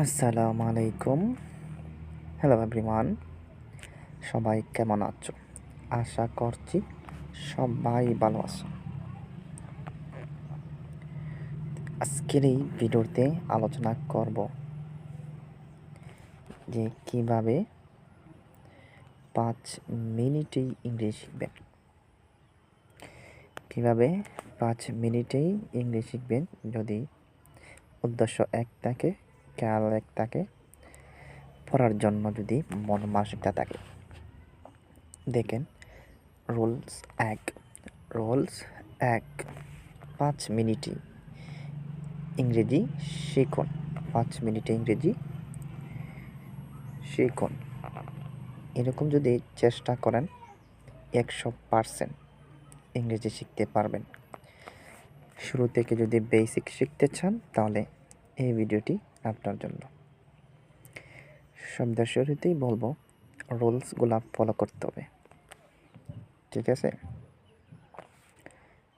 আসসালামু আলাইকুম hello everyone সবাই কেমন আছো? আশা করছি সবাই ভালো আছো। আজকের এই ভিডিওতে আলোচনা করব যে কীভাবে পাঁচ মিনিটেই ইংরেজি শিখবেন। কীভাবে পাঁচ মিনিটেই ইংরেজি শিখবেন? যদি উদ্দেশ্য এক থাকে খেয়াল থাকে পড়ার জন্য যদি মন মানসিকতা থাকে। দেখেন, রুলস এক রুলস এক, পাঁচ মিনিটে ইংরেজি শিখুন। পাঁচ মিনিটে ইংরেজি শিখুন। এরকম যদি চেষ্টা করেন, একশো পারসেন্ট ইংরেজি শিখতে পারবেন। শুরু থেকে যদি বেসিক শিখতে চান, তাহলে এই ভিডিওটি আপনার জন্য। শব্দের শুরুতেই বলব রুলসগুলো ফলো করতে হবে। ঠিক আছে?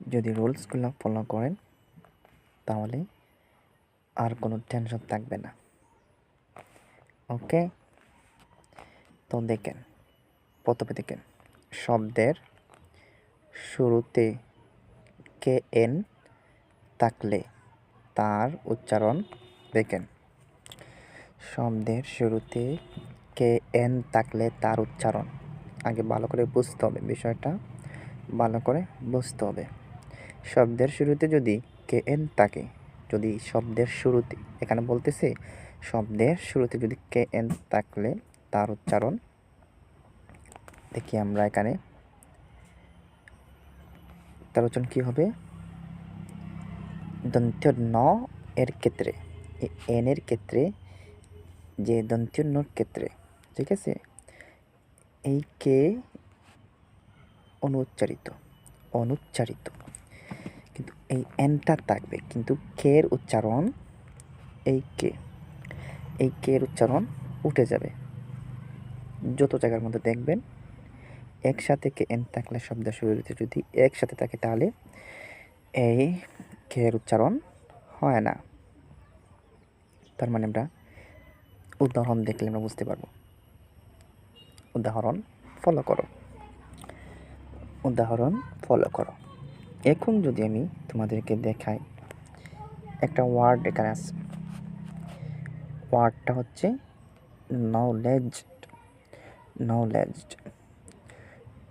যদি রুলসগুলো ফলো করেন, তাহলে আর কোনো টেনশন থাকবে না। ওকে? তো দেখেন, প্রথমে দেখেন, শব্দের শুরুতে কে এন থাকলে তার উচ্চারণ দেখেন। শব্দের শুরুতে কে এন থাকলে তার উচ্চারণ। আগে ভালো করে বুঝতে হবে বিষয়টা। ভালো করে বুঝতে হবে। শব্দের শুরুতে যদি কে এন থাকে, যদি শব্দের শুরুতে, এখানে বলতেছে, শব্দের শুরুতে যদি কে এন থাকলে তার উচ্চারণ। দেখি আমরা এখানে। তার উচ্চারণ কী হবে? দন্ত্য ন এর ক্ষেত্রে এন এর ক্ষেত্রে যে দন্ত্য নর ক্ষেত্রে, ঠিক আছে? এই কে অনুচ্চারিত অনুচ্চারিত। কিন্তু এই এনটা থাকবে, কিন্তু কের উচ্চারণ এই কে? এই কের উচ্চারণ উঠে যাবে। যত জায়গার মধ্যে দেখবেন, একসাথে কে এন থাকলে শব্দ শুরুতে যদি একসাথে থাকে তাহলে এই কের উচ্চারণ হয় না। তার মানে আমরা উদাহরণ দেখলে আমরা বুঝতে পারব। উদাহরণ ফলো করো। উদাহরণ ফলো করো। এখন যদি আমি তোমাদেরকে দেখাই, একটা ওয়ার্ড এখানে আছে। ওয়ার্ডটা হচ্ছে নলেজ নলেজ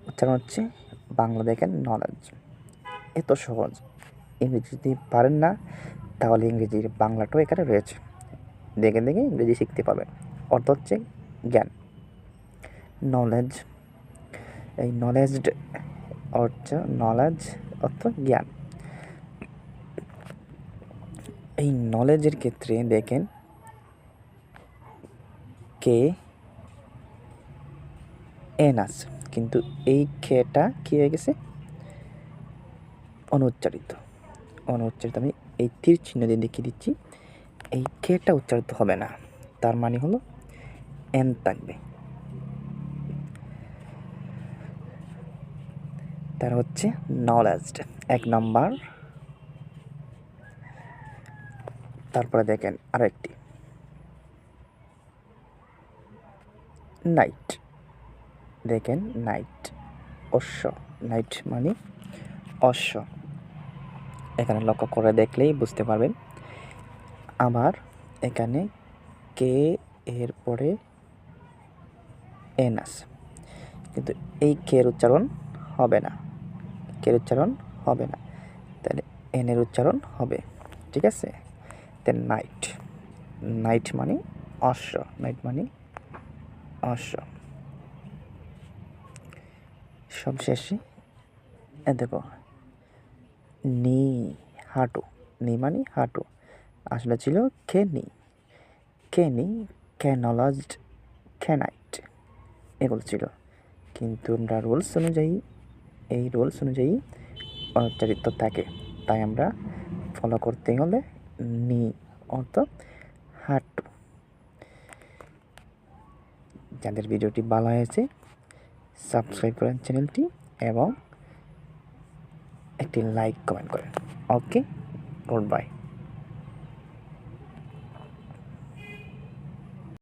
উচ্চারণ হচ্ছে বাংলা দেখেন নলেজ এত সহজ। ইংরেজি যদি পারেন না, তাহলে ইংরেজির বাংলাটাও এখানে রয়েছে। দেখে দেখে ইংরেজি শিখতে পারবেন অর্থ হচ্ছে জ্ঞান। নলেজ এই নলেজড অর্থ নলেজ অর্থ জ্ঞান। এই নলেজের ক্ষেত্রে দেখেন কে এন আছে। কিন্তু এই খেটা কী হয়ে গেছে? অনুচ্চারিত। অনুচ্চারিত আমি এই তীর চিহ্ন দিয়ে দেখিয়ে দিচ্ছি। এই কেটা উচ্চারিত হবে না। তার মানে হলো এন থাকবে। তার হচ্ছে নলেজড এক নম্বর। তারপরে দেখেন আরও একটি নাইট দেখেন নাইট অশ্ব। নাইট মানে অশ্ব। এখানে লক্ষ্য করে দেখলেই বুঝতে পারবেন আবার এখানে কে এর পরে এন আছে। কিন্তু এই কের উচ্চারণ হবে না। কের উচ্চারণ হবে না। তাহলে এনের উচ্চারণ হবে। ঠিক আছে? দেন নাইট নাইট মানে অশ্ব। নাইট মানে অশ্ব। সবশেষে দেখো, নি, হাঁটু। নি মানে হাঁটু। আসলে ছিল খেনি খেনি ক্যানলজড ক্যানাইট এগুলো ছিল। কিন্তু আমরা রুলস অনুযায়ী, এই রুলস অনুযায়ী অনুচ্চারিত থাকে। তাই আমরা ফলো করতে হলে নি, অর্থ হাঁটু। যাদের ভিডিওটি ভালো হয়েছে সাবস্ক্রাইব করেন চ্যানেলটি এবং একটি লাইক কমেন্ট করেন। Okay good bye